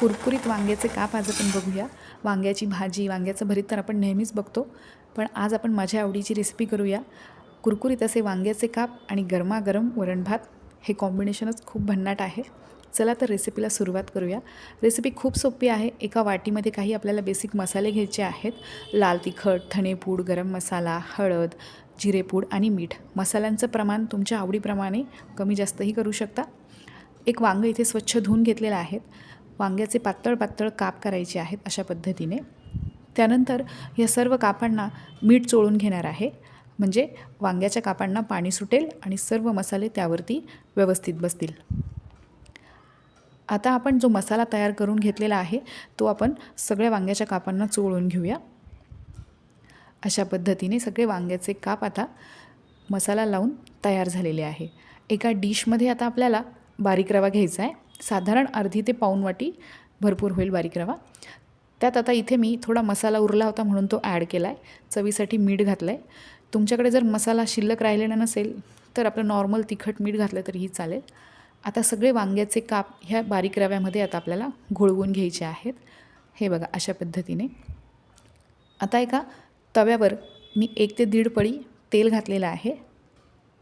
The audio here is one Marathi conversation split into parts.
कुरकुरीत वांग्याचे काप आज आपण बघूया. वांग्याची भाजी वांग्याचं भरीत तर आपण नेहमीच बघतो. पण आज आपण माझ्या आवडीची रेसिपी करूया. कुरकुरीत असे वांग्याचे काप आणि गरमागरम वरण भात हे कॉम्बिनेशनच खूप भन्नाट आहे. चला तर रेसिपीला सुरुवात करूया. रेसिपी खूप सोपी आहे. एका वाटीमध्ये काही आपल्याला बेसिक मसाले घ्यायचे आहेत. लाल तिखट धणेपूड गरम मसाला हळद जिरेपूड आणि मीठ. मसाल्यांचं प्रमाण तुमच्या आवडीप्रमाणे कमी जास्तही करू शकता. एक वांगं इथे स्वच्छ धुवून घेतलेलं आहेत वांग्याचे पातळ पातळ काप करायचे आहेत अशा पद्धतीने. त्यानंतर या सर्व कापांना मीठ चोळून घेणार आहे. म्हणजे वांग्याच्या कापांना पाणी सुटेल आणि सर्व मसाले त्यावरती व्यवस्थित बसतील. आता आपण जो मसाला तयार करून घेतलेला आहे तो आपण सगळ्या वांग्याच्या कापांना चोळून घेऊया. अशा पद्धतीने सगळे वांग्याचे काप आता मसाला लावून तयार झालेले आहे. एका डिशमध्ये आता आपल्याला बारीक रवा घ्यायचा आहे. साधारण अर्धी ते पाऊण वाटी भरपूर होईल बारीक रवा. त्यात आता इथे मी थोडा मसाला उरला होता म्हणून तो ॲड केला आहे चवीसाठी मीठ घातलं आहे तुमच्याकडे जर मसाला शिल्लक राहिलेला नसेल तर आपलं नॉर्मल तिखट मीठ घातलं तरीही चालेल. आता सगळे वांग्याचे काप ह्या बारीक रव्यामध्ये आता आपल्याला घोळवून घ्यायचे आहेत. हे बघा अशा पद्धतीने. आता एका तव्यावर मी एक ते दीड पळी तेल घातलेलं आहे.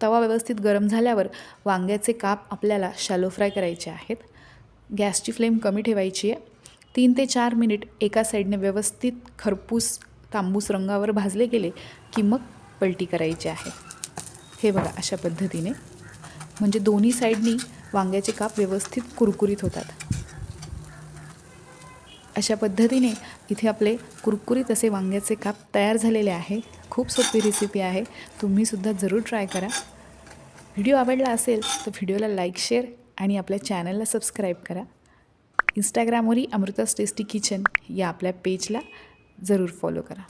तवा व्यवस्थित गरम झाल्यावर वांग्याचे काप आपल्याला शॅलो फ्राय करायचे आहेत. गॅसची फ्लेम कमी ठेवायची आहे. तीन ते चार मिनिट एका साईडने व्यवस्थित खरपूस तांबूस रंगावर भाजले गेले की मग पलटी करायची आहे. हे बघा अशा पद्धतीने. म्हणजे दोन्ही साईडनी वांग्याचे काप व्यवस्थित कुरकुरीत होतात. अशा पद्धतीने इथे आपले कुरकुरीत असे वांग्याचे काप तयार झालेले आहे. खूप सोपी रेसिपी आहे. तुम्हीसुद्धा जरूर ट्राय करा. व्हिडिओ आवडला असेल तर व्हिडिओला लाईक शेअर आणि आपल्या चॅनलला सबस्क्राईब करा. इंस्टाग्रामवरही अमृतास टेस्टी किचन या आपल्या पेजला जरूर फॉलो करा.